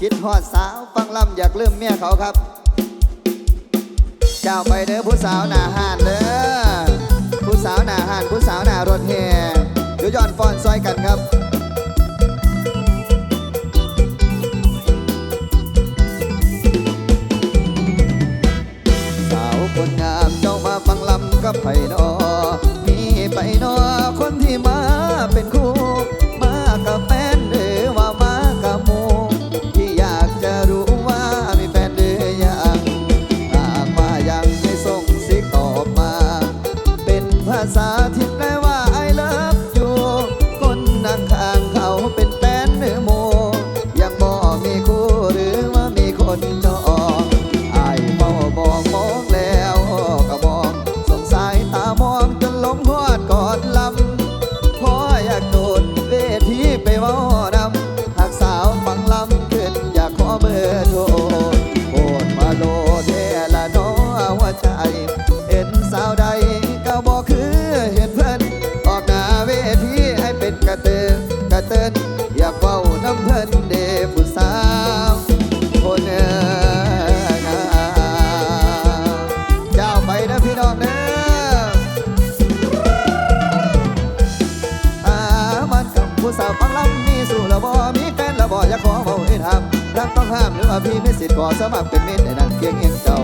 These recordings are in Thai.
คิดฮอดสาวฟังลำอยากลืมเมียเขาครับ เจ้าไปเด้อผู้สาวหน้าหานเด้อผู้สาวหน้าหานผู้สาวหน้ารถแห่เดี๋ยวย้อนฟอนซอยกันครับสาวคนงามเจ้ามาฟังลำกับไผ่นอมีไปนอคนที่มาเป็นคู่ นเดผู้สาวคนเอ๋ยนะเจ้าไปนะพี่น้องเด้ออามันกับผู้สาวฟังลำมีสู่ละบ่มีแฟนละบ่อยากขอเบาให้ทำรักต้องห้ามหรือว่าพี่ไมีสิทธิ์ขอสมัครเป็นมิตรในนั่งเคียงเองเจ้า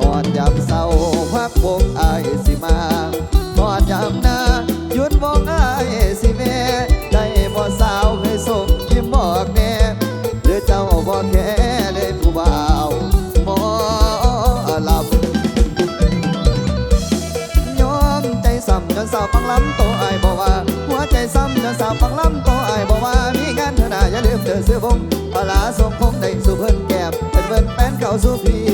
อ่อนยามเศร้าพักวงอายสิมาอ่อนยามน้าหยุดวงอายสิเมได้ สาวฟังลำโตไอ้บอกว่า หัวใจซ้ำจนสาวฟังลำโตไอ้บอกว่า มีงานเธอหนาอย่าลืมเดินซื้อวงปลาส่งคงได้สู่เพิ่นแก้มเป็นเพิ่นแฟนเก่าสู่พี่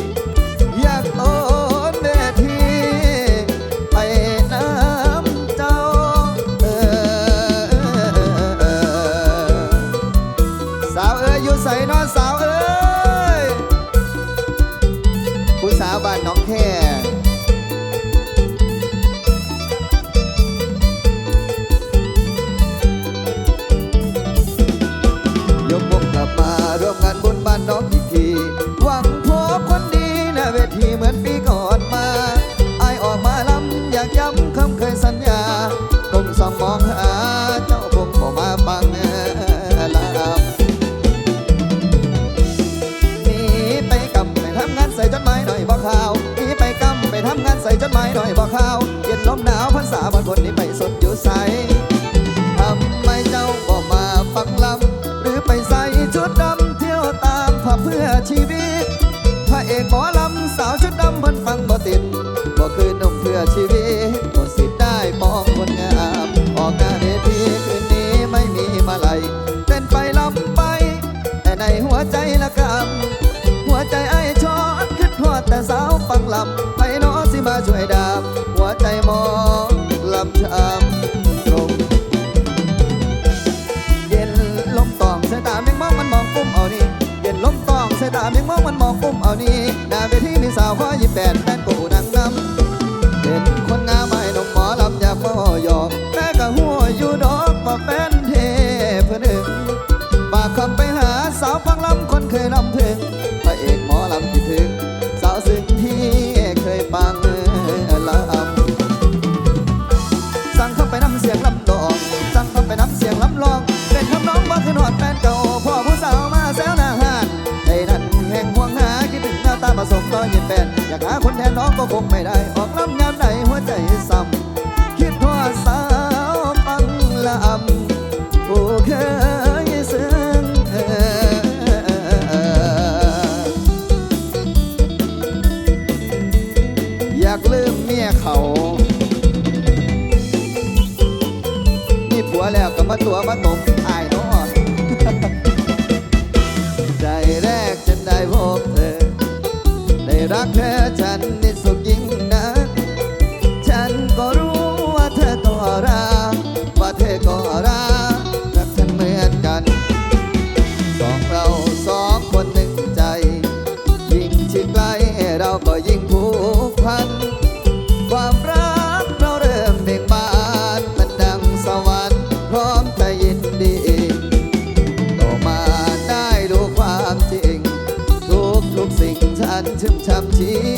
น้องอีกที หวังพบคนดีน้าเวทีเหมือนปีก่อนมาไอออกมาลำอยากย้ำคำเคยสัญญาคงส่องมองหาเจ้าคงบ่มาบังลำหนีไปกำไปทำงานใส่จดหมายหน่อยบ่ข่าวหนีไปกำไปทำงานใส่จดหมายหน่อยบ่ข่าว เย็นลมหนาวพรรษาบางคนนี้ไปสดอยู่ใสทำไมเจ้าบ่มาฟังลำหรือไปใส่ชุด พ ฟุ้มเอานี้หน้าเวทีมีสาวขอยิ้มแปดแม่น อยากหาคนแทนน้องก็คงไม่ได้ ออกลำยามไหนหัวใจซ้ำคิดว่าสาวฟังละอำผู้เคยซึ้งอยากลืมเมียเขามีผัวแล้วก็มาตัวมาตม พัน ความรักเราเริ่มเบ่งบานมันดังสวรรค์พร้อมจะยินดีต่อมาได้รู้ความจริง ทุกทุกสิ่งฉันชื่มช้ำชี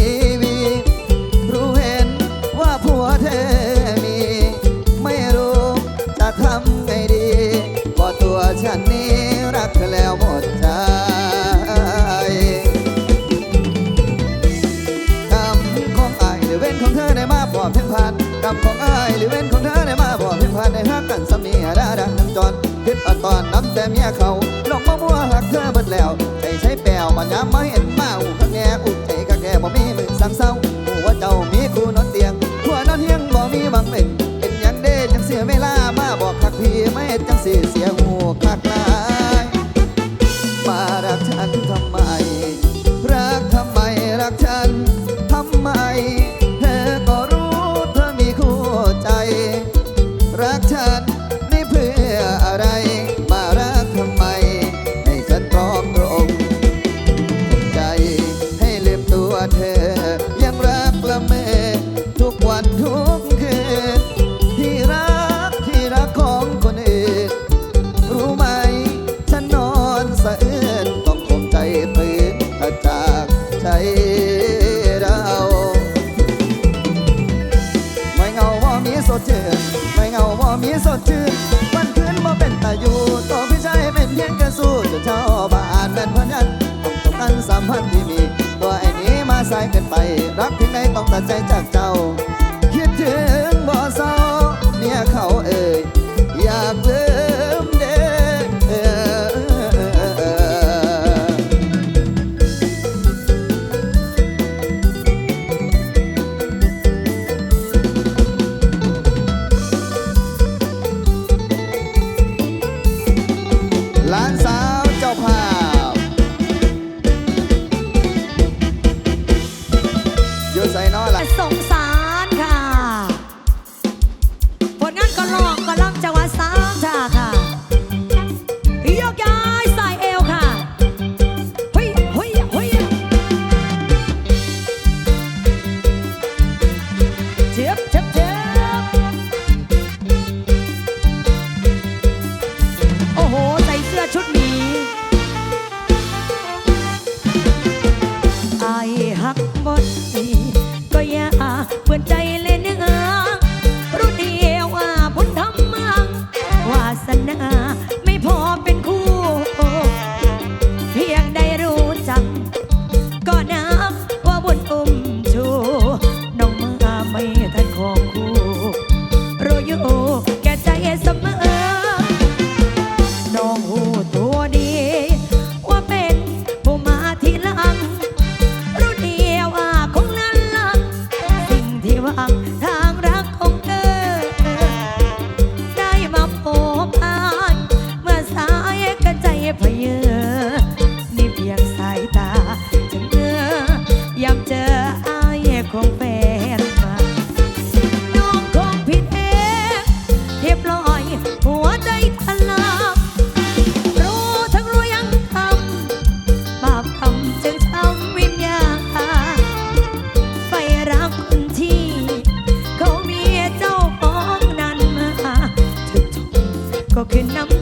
cacao. อนที่มี ตัวไอ้นี้มาใส่เกินไป รักที่ไหนต้องตัดใจจากเจ้า coconut.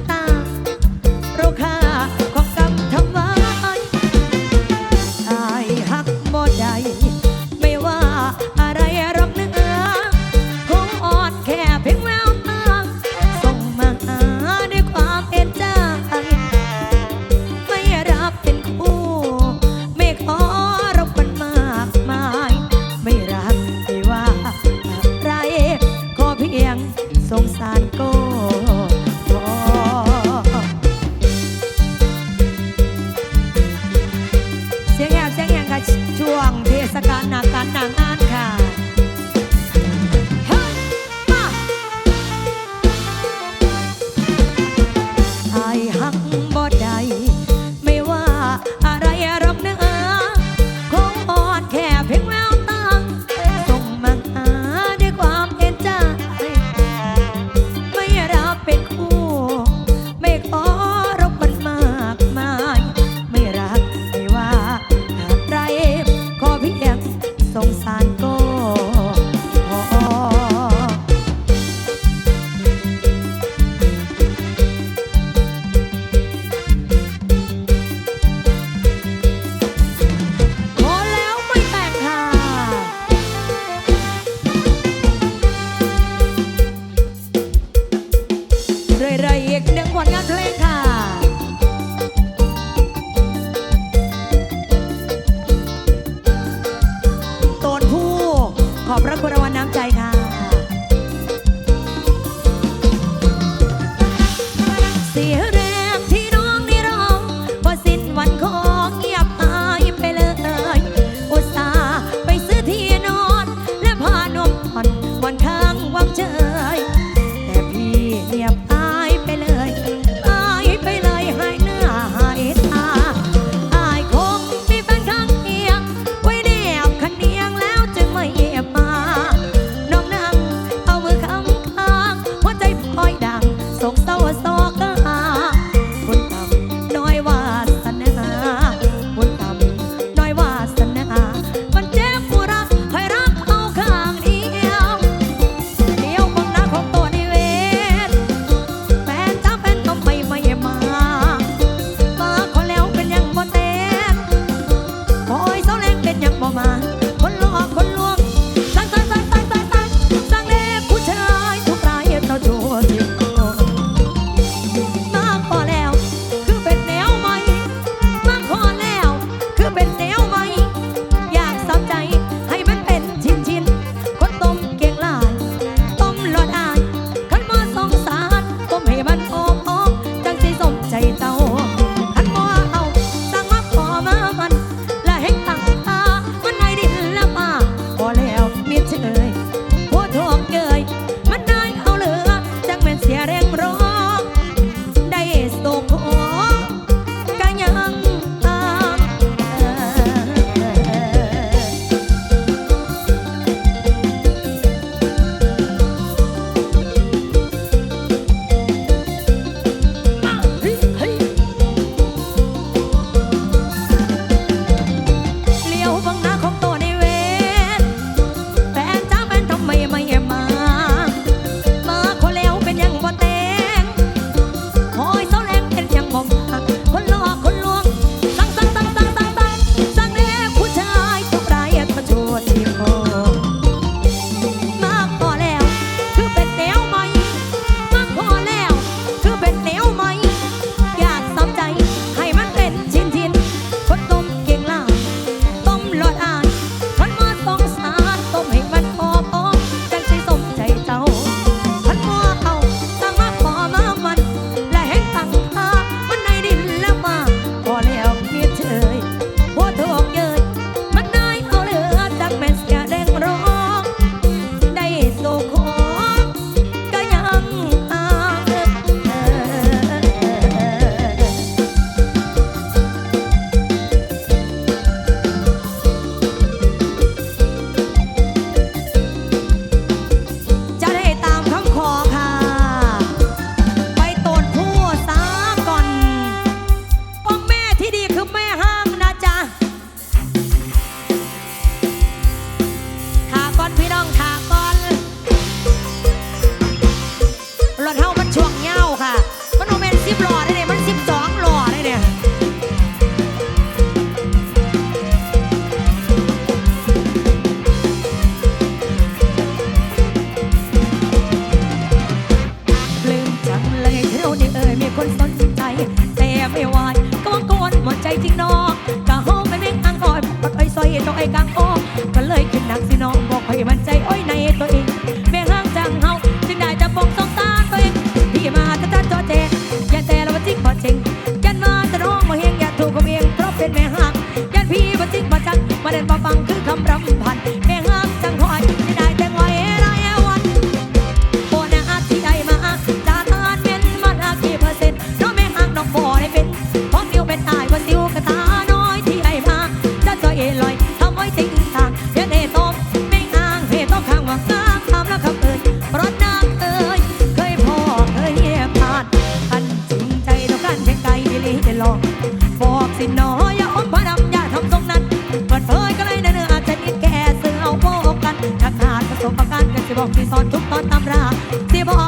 บอกที่สอนทุกตอนตำราที่บอก